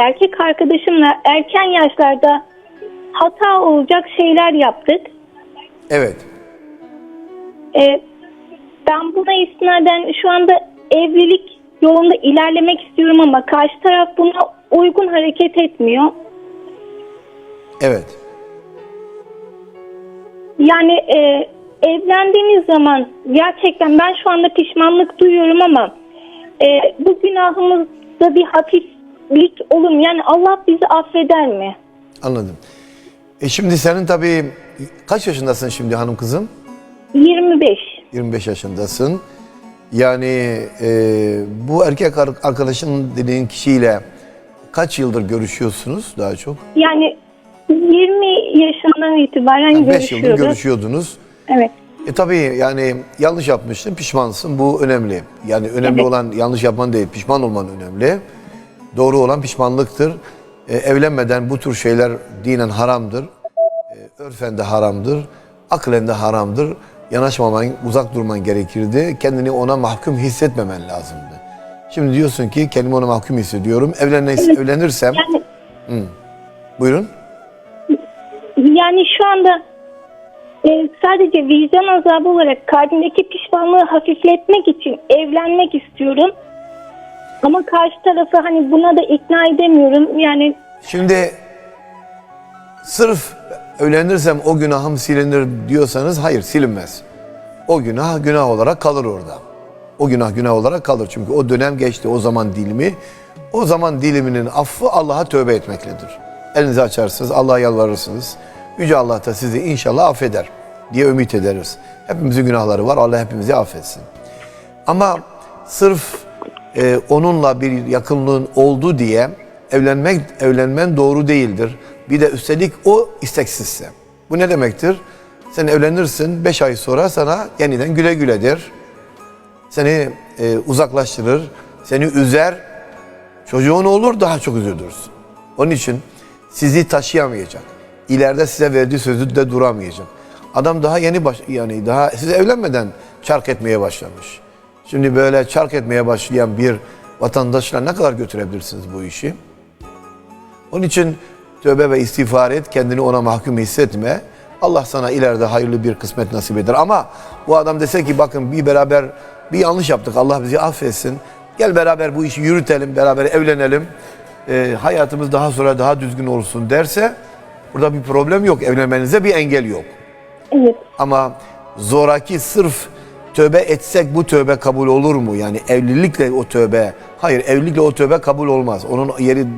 erkek arkadaşımla erken yaşlarda hata olacak şeyler yaptık. Evet. E, ben buna istinaden şu anda evlilik yolunda ilerlemek istiyorum ama karşı taraf buna uygun hareket etmiyor. Evet. Yani e, evlendiğimiz zaman gerçekten ben şu anda pişmanlık duyuyorum ama e, bu günahımızda bir hafiflik olur mu? Yani Allah bizi affeder mi? Anladım. E şimdi senin tabii kaç yaşındasın şimdi hanım kızım? 25. 25 yaşındasın. Yani e, bu erkek ar- arkadaşın dediğin kişiyle kaç yıldır görüşüyorsunuz daha çok? Yani 20 yaşından itibaren 5 yıldır görüşüyoruz. görüşüyordunuz. Evet. E tabii yani yanlış yapmışsın, pişmansın. Bu önemli. Yani önemli Evet. olan yanlış yapman değil, pişman olman önemli. Doğru olan pişmanlıktır. E, evlenmeden bu tür şeyler dinen haramdır. E, örfen de haramdır. Aklen de haramdır. Yanaşmaman, uzak durman gerekirdi. Kendini ona mahkum hissetmemen lazımdı. Şimdi diyorsun ki kendimi ona mahkum hissediyorum. Evlenir, evlenirsem... Yani Buyurun. yani şu anda e, sadece vicdan azabı olarak kalbimdeki pişmanlığı hafifletmek için evlenmek istiyorum. Ama karşı tarafı hani buna da ikna edemiyorum. Yani Şimdi sırf evlenirsem o günahım silinir diyorsanız hayır silinmez. O günah günah olarak kalır orada. O günah günah olarak kalır. Çünkü o dönem geçti o zaman dilimi. O zaman diliminin affı Allah'a tövbe etmekledir. Elinizi açarsınız, Allah'a yalvarırsınız. Yüce Allah da sizi inşallah affeder diye ümit ederiz. Hepimizin günahları var. Allah hepimizi affetsin. Ama sırf e, onunla bir yakınlığın oldu diye evlenmek evlenmen doğru değildir. Bir de üstelik o isteksizse. Bu ne demektir? Sen evlenirsin 5 ay sonra sana yeniden güle güle der. Seni e, uzaklaştırır, seni üzer. Çocuğun olur daha çok üzülürsün. Onun için sizi taşıyamayacak. İleride size verdiği sözü de duramayacak. Adam daha yeni baş, yani daha siz evlenmeden çark etmeye başlamış. Şimdi böyle çark etmeye başlayan bir vatandaşla ne kadar götürebilirsiniz bu işi? Onun için tövbe ve istiğfar et, kendini ona mahkum hissetme. Allah sana ileride hayırlı bir kısmet nasip eder. Ama bu adam dese ki bakın bir beraber bir yanlış yaptık Allah bizi affetsin. Gel beraber bu işi yürütelim, beraber evlenelim. Ee, hayatımız daha sonra daha düzgün olsun derse burada bir problem yok. Evlenmenize bir engel yok. evet. Ama zoraki sırf tövbe etsek bu tövbe kabul olur mu? Yani evlilikle o tövbe. Hayır evlilikle o tövbe kabul olmaz. Onun yeri